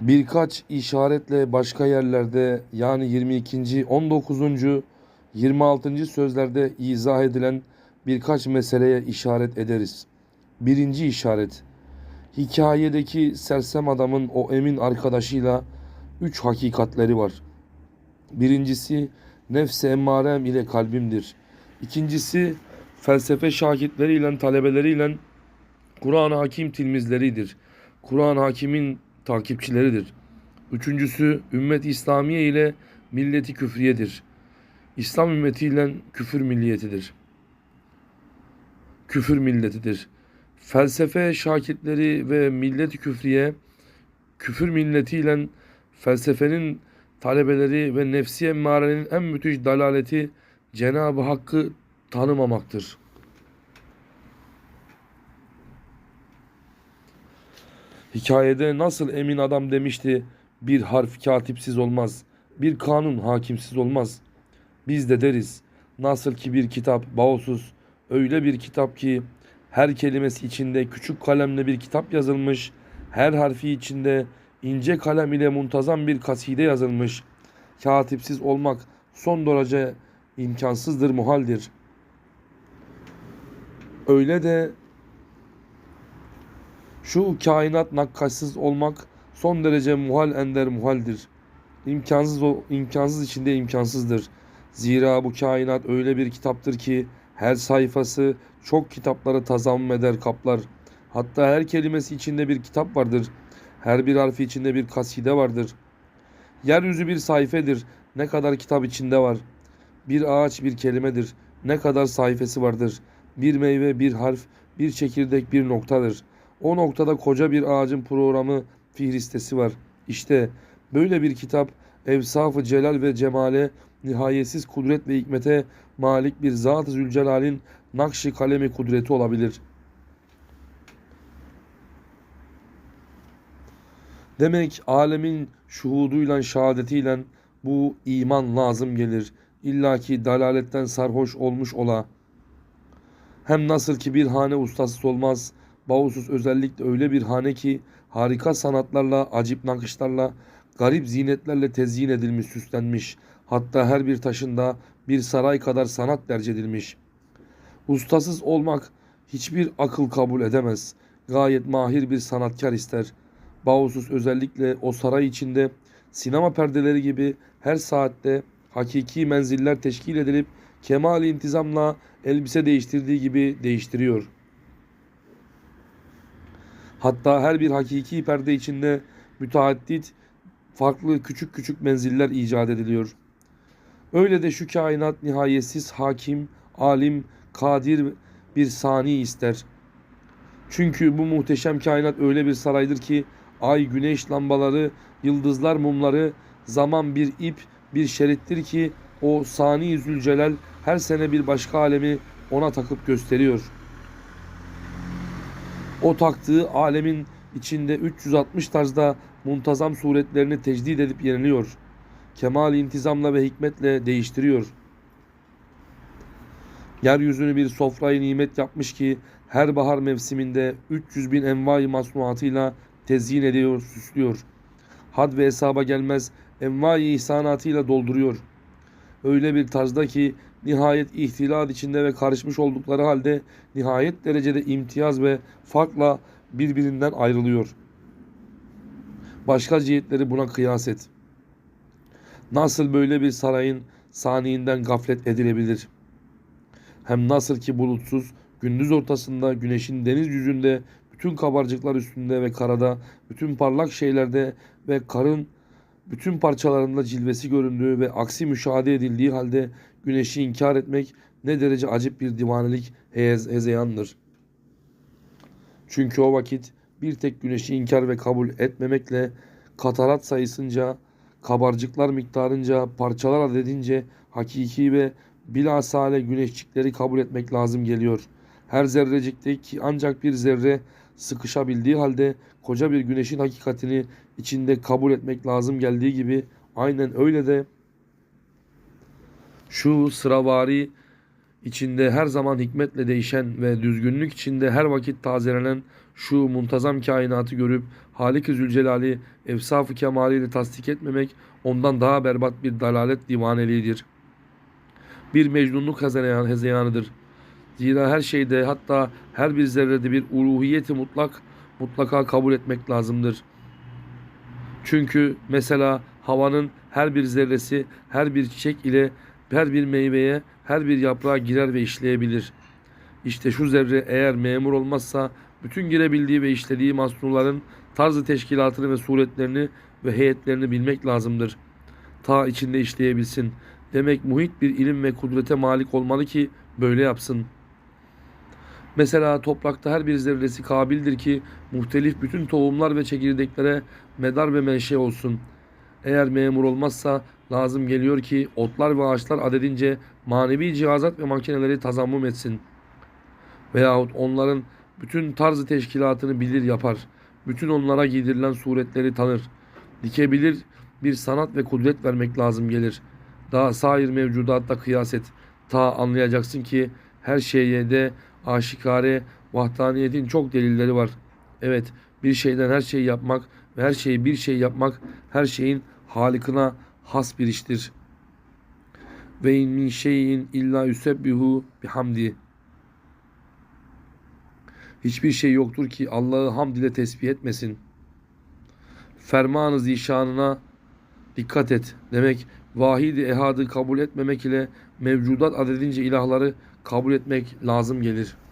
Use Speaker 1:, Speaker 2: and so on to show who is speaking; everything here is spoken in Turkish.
Speaker 1: Birkaç işaretle başka yerlerde yani 22. 19. 26. sözlerde izah edilen birkaç meseleye işaret ederiz. Birinci işaret. Hikayedeki sersem adamın o emin arkadaşıyla üç hakikatleri var. Birincisi nefs-i emmarem ile kalbimdir. İkincisi felsefe şakitleriyle talebeleriyle Kur'an-ı Hakim tilmizleridir. Kur'an-ı Hakim'in takipçileridir. Üçüncüsü ümmet İslamiye ile milleti küfriyedir. İslam ümmetiyle küfür milliyetidir. Küfür milletidir. Felsefe şakitleri ve millet küfriye küfür milletiyle felsefenin talebeleri ve nefsi emmarenin en müthiş dalaleti Cenab-ı Hakk'ı tanımamaktır. Hikayede nasıl emin adam demişti bir harf katipsiz olmaz, bir kanun hakimsiz olmaz. Biz de deriz nasıl ki bir kitap bağımsız öyle bir kitap ki her kelimesi içinde küçük kalemle bir kitap yazılmış, her harfi içinde ince kalem ile muntazam bir kaside yazılmış. Katipsiz olmak son derece imkansızdır, muhaldir. Öyle de şu kainat nakkaşsız olmak son derece muhal ender muhaldir. İmkansız o imkansız içinde imkansızdır. Zira bu kainat öyle bir kitaptır ki her sayfası çok kitapları tazammüm eder kaplar. Hatta her kelimesi içinde bir kitap vardır. Her bir harfi içinde bir kaside vardır. Yeryüzü bir sayfedir. Ne kadar kitap içinde var. Bir ağaç bir kelimedir. Ne kadar sayfası vardır. Bir meyve bir harf, bir çekirdek bir noktadır. O noktada koca bir ağacın programı fihristesi var. İşte böyle bir kitap evsafı celal ve cemale, nihayetsiz kudret ve hikmete malik bir Zat-ı Zülcelal'in nakşi kalemi kudreti olabilir. Demek alemin şuhuduyla şehadetiyle bu iman lazım gelir. İlla ki dalaletten sarhoş olmuş ola. Hem nasıl ki bir hane ustasız olmaz, Bağusuz özellikle öyle bir hane ki harika sanatlarla, acip nakışlarla, garip zinetlerle tezyin edilmiş, süslenmiş. Hatta her bir taşında bir saray kadar sanat derc edilmiş. Ustasız olmak hiçbir akıl kabul edemez. Gayet mahir bir sanatkar ister. Bağusuz özellikle o saray içinde sinema perdeleri gibi her saatte hakiki menziller teşkil edilip kemal intizamla elbise değiştirdiği gibi değiştiriyor.'' Hatta her bir hakiki perde içinde müteaddit farklı küçük küçük menziller icat ediliyor. Öyle de şu kainat nihayetsiz hakim, alim, kadir bir sani ister. Çünkü bu muhteşem kainat öyle bir saraydır ki ay, güneş lambaları, yıldızlar mumları, zaman bir ip, bir şerittir ki o sani zülcelal her sene bir başka alemi ona takıp gösteriyor.'' O taktığı alemin içinde 360 tarzda muntazam suretlerini tecdid edip yeniliyor. Kemal intizamla ve hikmetle değiştiriyor. Yeryüzünü bir sofrayı nimet yapmış ki her bahar mevsiminde 300 bin envai masnuatıyla tezyin ediyor, süslüyor. Had ve hesaba gelmez envai ihsanatıyla dolduruyor. Öyle bir tarzda ki nihayet ihtilat içinde ve karışmış oldukları halde nihayet derecede imtiyaz ve farkla birbirinden ayrılıyor. Başka cihetleri buna kıyas et. Nasıl böyle bir sarayın saniyinden gaflet edilebilir? Hem nasıl ki bulutsuz, gündüz ortasında, güneşin deniz yüzünde, bütün kabarcıklar üstünde ve karada, bütün parlak şeylerde ve karın bütün parçalarında cilvesi göründüğü ve aksi müşahede edildiği halde güneşi inkar etmek ne derece acip bir divanelik hez hezeyandır. Çünkü o vakit bir tek güneşi inkar ve kabul etmemekle katarat sayısınca, kabarcıklar miktarınca, parçalar adedince hakiki ve bilasale güneşçikleri kabul etmek lazım geliyor. Her zerrecikteki ancak bir zerre sıkışabildiği halde koca bir güneşin hakikatini içinde kabul etmek lazım geldiği gibi aynen öyle de şu sıravari içinde her zaman hikmetle değişen ve düzgünlük içinde her vakit tazelenen şu muntazam kainatı görüp Halik-i Zülcelal'i efsaf-ı kemaliyle tasdik etmemek ondan daha berbat bir dalalet divaneliğidir. Bir mecnunluk hezeyan, hezeyanıdır. Zira her şeyde hatta her bir zerrede bir uluhiyeti mutlak mutlaka kabul etmek lazımdır. Çünkü mesela havanın her bir zerresi her bir çiçek ile her bir meyveye her bir yaprağa girer ve işleyebilir. İşte şu zerre eğer memur olmazsa bütün girebildiği ve işlediği masnuların tarzı teşkilatını ve suretlerini ve heyetlerini bilmek lazımdır. Ta içinde işleyebilsin. Demek muhit bir ilim ve kudrete malik olmalı ki böyle yapsın. Mesela toprakta her bir zerresi kabildir ki muhtelif bütün tohumlar ve çekirdeklere medar ve menşe olsun. Eğer memur olmazsa lazım geliyor ki otlar ve ağaçlar adedince manevi cihazat ve makineleri tazammum etsin. Veyahut onların bütün tarzı teşkilatını bilir yapar. Bütün onlara giydirilen suretleri tanır. Dikebilir bir sanat ve kudret vermek lazım gelir. Daha sair mevcudatta kıyas et. Ta anlayacaksın ki her şeye de aşikare vahdaniyetin çok delilleri var. Evet bir şeyden her şeyi yapmak ve her şeyi bir şey yapmak her şeyin halikına has bir iştir. Ve in min şeyin illa yusebbihu bihamdi. Hiçbir şey yoktur ki Allah'ı hamd ile tesbih etmesin. Ferman-ı zişanına dikkat et. Demek vahidi ehadı kabul etmemek ile mevcudat adedince ilahları kabul etmek lazım gelir.''